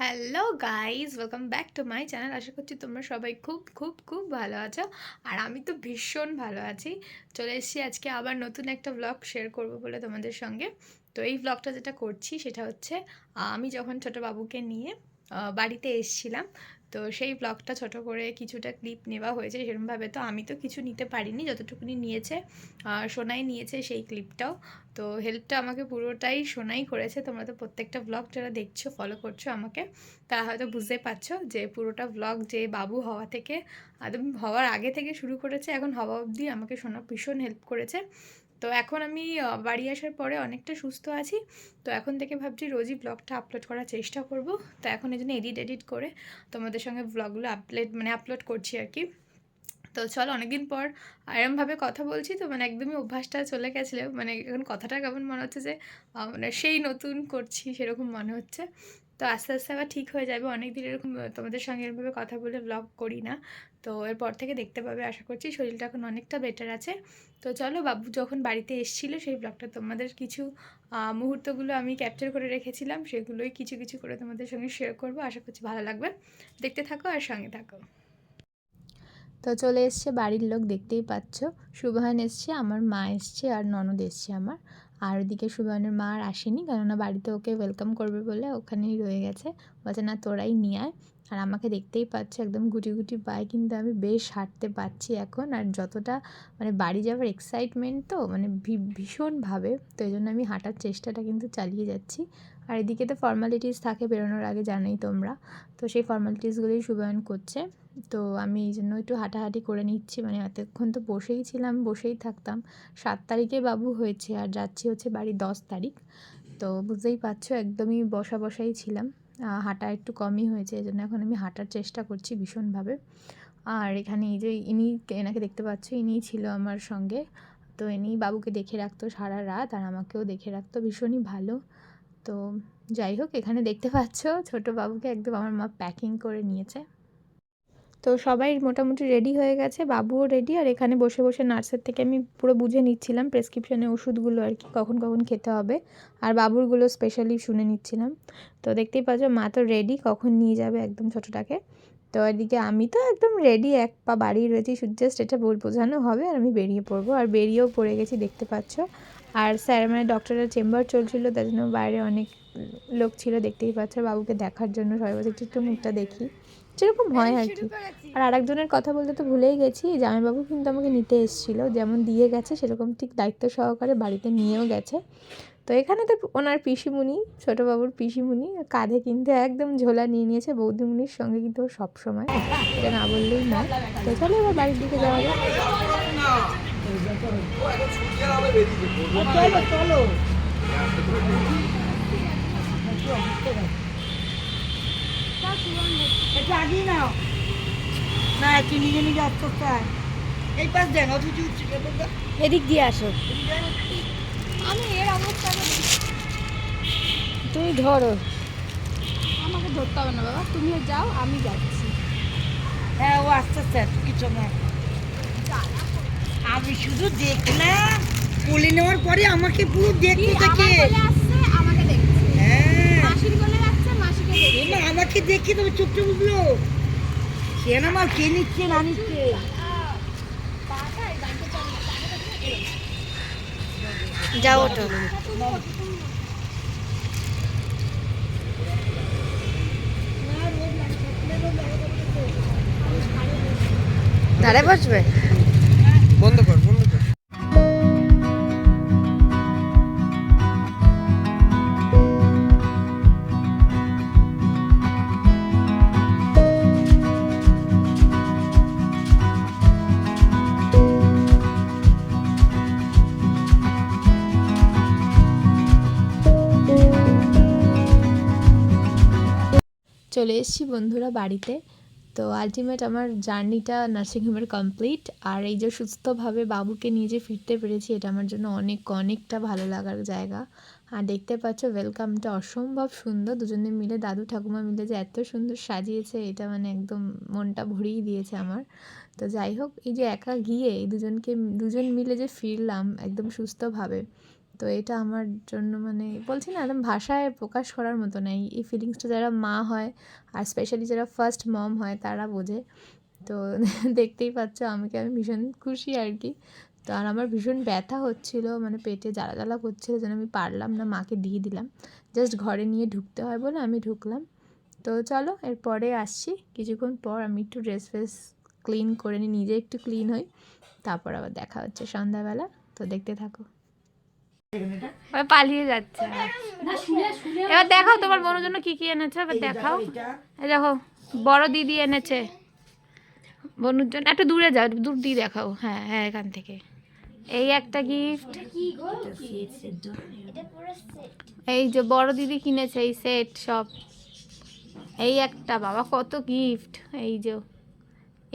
Hello guys welcome back to my channel আশা করছি তোমরা সবাই খুব খুব খুব ভালো আছো। আর আমি তো ভীষণ ভালো আছি। চলে এসেছি আজকে আবার নতুন একটা ব্লগ শেয়ার করব বলে তোমাদের সঙ্গে। তো এই ব্লগটা যেটা করছি, সেটা হচ্ছে আমি যখন ছোটো বাবুকে নিয়ে বাড়িতে এসছিলাম তো সেই ব্লগটা ছোট করে কিছুটা ক্লিপ নেওয়া হয়েছে সেরকমভাবে তো আমি তো কিছু নিতে পারিনি, যতটুকুনি নিয়েছে সোনাই নিয়েছে সেই ক্লিপটাও তো হেল্পটা আমাকে পুরোটাই সোনাই করেছে, তোমরা তো প্রত্যেকটা ব্লগ যারা দেখছ ফলো করছ আমাকে, তারা হয়তো বুঝতে পারছ যে পুরোটা ব্লগ যে বাবু হওয়া থেকে, একদম হওয়ার আগে থেকে শুরু করেছে, এখন হওয়া অবধি আমাকে সোনা ভীষণ হেল্প করেছে। তো এখন আমি বাড়ি আসার পরে অনেকটা সুস্থ আছি। তো এখন থেকে ভাবছি রোজই ব্লগটা আপলোড করার চেষ্টা করব। তো এখন এই জন্য এডিট এডিট করে তোমাদের সঙ্গে ব্লগগুলো আপলোড মানে আপলোড করছি আর কি। তো চলো অনেকদিন পর এরমভাবে কথা বলছি তো মানে একদমই অভ্যাসটা চলে গেছিল। মানে এখন কথাটা কেমন মনে হচ্ছে যে মানে সেই নতুন করছি সেরকম মনে হচ্ছে। তো আস্তে আস্তে আবার ঠিক হয়ে যাবে। অনেক দিন এরকম তোমাদের সঙ্গে এরকমভাবে কথা বলে ব্লগ করি না। তো এরপর থেকে দেখতে পাবে আশা করছি শরীরটা এখন অনেকটা বেটার আছে। তো চলো বাবু যখন বাড়িতে এসেছিল সেই ব্লগটা তোমাদের কিছু মুহূর্তগুলো আমি ক্যাপচার করে রেখেছিলাম। সেগুলোই কিছু কিছু করে তোমাদের সঙ্গে শেয়ার করব। আশা করছি ভালো লাগবে। দেখতে থাকো আর সঙ্গে থাকো। তো চলে এসছে বাড়ির লোক, দেখতেই পাচ্ছ। শুভায়ন এসছে, আমার মা এসছে আর ননদ এসছে আমার। আর ওদিকে সুবর্ণের মা আর আসেনি কেননা বাড়িতে ওকে ওয়েলকাম করবে বলে ওখানেই রয়ে গেছে। বলছে, না, তোরাই নিয়ে আয়। আর আমাকে দেখতেই পাচ্ছ, একদম গুটি গুটি পায়ে। কিন্তু আমি বেশ হাঁটতে পারছি এখন। আর যতটা মানে বাড়ি যাওয়ার এক্সাইটমেন্ট তো মানে ভীষণভাবে। তো এই জন্য আমি হাঁটার চেষ্টাটা কিন্তু চালিয়ে যাচ্ছি। আর এদিকে তো ফর্মালিটিস থাকে বেরোনোর আগে জানোই তোমরা। তো সেই ফর্মালিটিসগুলোই শুভায়ন করছে। তো আমি এই জন্য একটু হাঁটাহাঁটি করে নিচ্ছি। মানে এতক্ষণ তো বসেই ছিলাম, বসেই থাকতাম। সাত তারিখে বাবু হয়েছে আর যাচ্ছি হচ্ছে বাড়ি দশ তারিখ। তো বুঝতেই পারছ একদমই বসা বসাই ছিলাম। হাঁটা একটু কমই হয়েছে, এই জন্য এখন আমি হাঁটার চেষ্টা করছি ভীষণভাবে। আর এখানে এই যে ইনি এনাকে দেখতে পাচ্ছ, ইনিই ছিল আমার সঙ্গে। তো ইনি বাবুকে দেখে রাখতো সারা রাত আর আমাকেও দেখে রাখতো, ভীষণই ভালো। তো যাই হোক, এখানে দেখতে পাচ্ছ ছোট বাবুকে একদম আমার মা প্যাকিং করে নিয়েছে। তো সবাই মোটামুটি রেডি হয়ে গেছে, বাবুও রেডি আর এখানে বসে বসে নার্সের থেকে আমি পুরো বুঝে নিচ্ছিলাম প্রেসক্রিপশনে ওষুধগুলো আর কি, কখন কখন খেতে হবে, আর বাবুরগুলো স্পেশালি শুনে নিচ্ছিলাম। তো দেখতেই পাচ্ছ, মা তো রেডি কখন নিয়ে যাবে একদম ছোটোটাকে। তো এদিকে আমি তো একদম রেডি এক পা বাড়ি রয়েছি জাস্ট এটা বোঝানো হবে, আর আমি বেরিয়ে পড়ব। আর বেরিয়েও পড়ে গেছি, দেখতে পাচ্ছ। আর স্যার মানে ডক্টরের চেম্বার চলছিল, তার জন্য বাইরে অনেক লোক ছিল, দেখতেই পাচ্ছ। বাবুকে দেখার জন্য সবাই বলছে, একটু একটু মুখটা দেখি। যেরকম হয় আর কি। আর আরেকজনের কথা বলতে তো ভুলেই গেছি, জামাইবাবু কিন্তু আমাকে নিতে এসেছিল, যেমন দিয়ে গেছে, সেরকম ঠিক দায়িত্ব সহকারে বাড়িতে নিয়েও গেছে। তো এখানে তো ওনার পিসিমুনি ছোটো বাবুর পিসিমুনি, কাঁধে কিন্তু একদম ঝোলা নিয়ে নিয়েছে, বৌদিমুনির সঙ্গে কিন্তু সব সময় এটা না বললেই না তো চলো এবার বাড়ির দিকে যাওয়া যাক। আগিয়ে নাও না একটু নিজে নিজে আস্তে আস্তে। এই পাশ দেন। এদিক দিয়ে আসো আমি এর তুমি ধরো আমাকে ধরতে হবে না বাবা তুমিও যাও আমি যাচ্ছি হ্যাঁ ও আস্তে আস্তে কিছু না আমি শুধু দেখলাম। কোলে নেওয়ার পরে আমাকে পুরো দেখতে থাকে আমাকে হ্যাঁ। আমাকে দেখে তবে চুপটা বুঝলো সে না মা কে নিচ্ছে না নিচ্ছে। যাও ওটো ধারে বসবে? চলে এসেছি বন্ধুরা বাড়িতে। তো আলটিমেট আমার জার্নিটা নার্সিংহোমের কমপ্লিট আর এই যে সুস্থভাবে বাবুকে নিয়ে যে ফিরতে পেরেছি, এটা আমার জন্য অনেক, অনেকটা ভালো লাগার জায়গা। আর দেখতে পাচ্ছ ওয়েলকামটা অসম্ভব সুন্দর। দুজনে মিলে, দাদু ঠাকুমা মিলে যে এত সুন্দর সাজিয়েছে, এটা মানে একদম মনটা ভরিয়ে দিয়েছে আমার। তো যাই হোক, এই যে একা গিয়ে দুজনকে, দুজন মিলে যে ফিরলাম একদম সুস্থভাবে তো এটা আমার জন্য মানে বলছি না, একদম ভাষায় প্রকাশ করার মতো নেই। এই ফিলিংসটা যারা মা হয়, আর স্পেশালি যারা ফার্স্ট মম হয়, তারা বোঝে। তো দেখতেই পাচ্ছ, আমাকে আমি ভীষণ খুশি আর কি তো আর আমার ভীষণ ব্যথা হচ্ছিল মানে পেটে জ্বালা জ্বালা করছিল, যেন আমি পারলাম না, মাকে দিয়ে দিলাম। জাস্ট ঘরে নিয়ে ঢুকতে হয় বলে আমি ঢুকলাম। তো চলো, এরপরে আসছি। কিছুক্ষণ পর আমি একটু ড্রেস ফ্রেস ক্লিন করে নিই, নিজে একটু ক্লিন হই। তারপর আবার দেখা হচ্ছে সন্ধ্যাবেলা। তো দেখতে থাকো। পালিয়ে যাচ্ছে। এবার দেখাও তোমার বোনের জন্য কি কি এনেছে এবার দেখাও। এই দেখো বড় দিদি এনেছে। বনুর জন্য একটু দূরে যাও দূর দিয়ে দেখাও। হ্যাঁ হ্যাঁ এখান থেকে। এই একটা গিফট এই যে বড় দিদি কিনেছে এই সেট সব এই একটা বাবা কত গিফট এই যে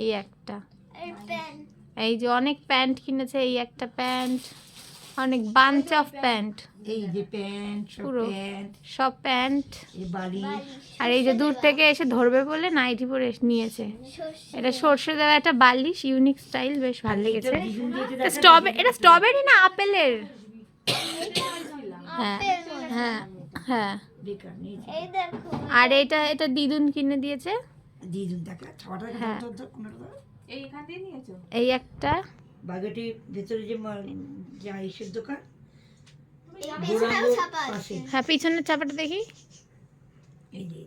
এই একটা। এই যে অনেক প্যান্ট কিনেছে এই একটা প্যান্ট। অনেক বাঞ্চ অফ প্যান্ট এই যে প্যান্ট সব পুরো। প্যান্ট সব প্যান্ট আর এই যে দূর থেকে এসে ধরবে বলে নাইটি পরে নিয়েছে। এটা সর্ষে দেওয়া একটা বালিশ ইউনিক স্টাইল বেশ ভালো লেগেছে। স্ট্রবে এটা স্ট্রবেরি না আপেলের? হ্যাঁ। হ্যাঁ হ্যাঁ। আর এটা এটা দিদুন কিনে দিয়েছে। দিদুন দেখা ছটা হ্যাঁ। এই একটা। বাগেটির ভেতরে যে মা- যা ইসের দোকান হ্যাঁ পিছনের চাপাটা দেখি। এই যে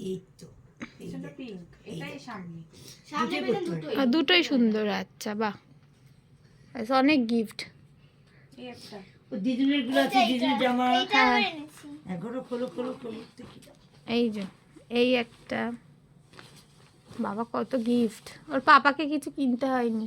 এই তো। দুটোই করতে। আর দুটোই সুন্দর আচ্ছা বাহ। অনেক গিফট ও দিদুনেরগুলো আছে দিদুনের জামা। হ্যাঁ। এগারো খোলো খোলো খোলো এই যে এই একটা। বাবা কত গিফট ওর পাপাকে কিছু কিনতে হয়নি।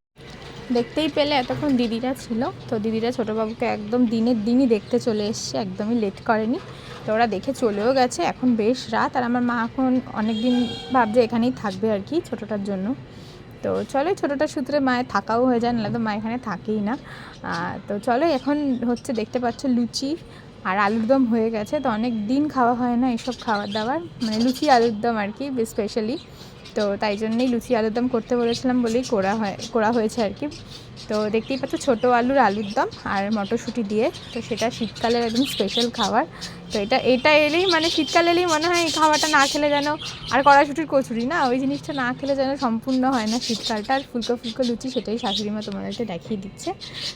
দেখতেই পেলে এতক্ষণ দিদিরা ছিল। তো দিদিরা ছোটোবাবুকে একদম দিনের দিনই দেখতে চলে এসছে, একদমই লেট করেনি। তো ওরা দেখে চলেও গেছে, এখন বেশ রাত। আর আমার মা এখন অনেক দিন ভাবছে এখানেই থাকবে আর কি ছোটোটার জন্য। তো চলো ছোটোটার সূত্রে মায়ের থাকাও হয়ে যায়, নাহলে তো মা এখানে থাকেই না। তো চলো এখন হচ্ছে দেখতে পাচ্ছ লুচি আর আলুর দম হয়ে গেছে। তো অনেক দিন খাওয়া হয় না এসব খাবার দাবার মানে লুচি আলুর দম আর কি স্পেশালি তো তাই জন্যই লুচি আলুর দম করতে বলেছিলাম বলেই করা হয়, করা হয়েছে আর কি। তো দেখতেই পাচ্ছ ছোটো আলুর আলুর দম আর মটরশুঁটি দিয়ে। তো সেটা শীতকালের একদম স্পেশাল খাবার। তো এটা এটা এলেই মানে শীতকাল এলেই মনে হয় এই খাবারটা না খেলে যেন আর কড়াইশুটির কচুরি না, ওই জিনিসটা না খেলে যেন সম্পূর্ণ হয় না শীতকালটা। আর ফুলকো ফুলকো লুচি সেটাই শাশুড়ি মা তোমাদেরকে দেখিয়ে দিচ্ছে।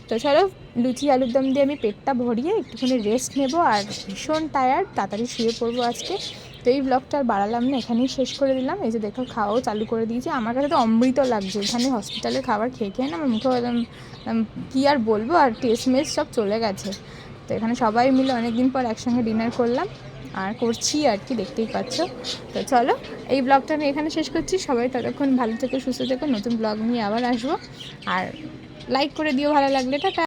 তো চলো লুচি আলুর দম দিয়ে আমি পেটটা ভরিয়ে একটুখানি রেস্ট নেব। আর ভীষণ টায়ার্ড তাড়াতাড়ি শুয়ে পড়ব আজকে। তো এই ব্লগটা আর বাড়ালাম না, এখানেই শেষ করে দিলাম। এই যে দেখো, খাওয়াও চালু করে দিয়েছি। আমার কাছে তো অমৃত লাগছে। এখানে হসপিটালের খাবার খেয়ে খেয়ে না আমার মুখে একদম কী আর বলব? আর টেস্ট মেস সব চলে গেছে। তো এখানে সবাই মিলে অনেক দিন পর একসঙ্গে ডিনার করলাম। আর করছি আর কি, দেখতেই পাচ্ছ। তো চলো, এই ব্লগটা আমি এখানে শেষ করছি। সবাই ততক্ষণ ভালো থেকো, সুস্থ থেকো। নতুন ব্লগ নিয়ে আবার আসব। আর লাইক করে দিও, ভালো লাগলে। টাটা!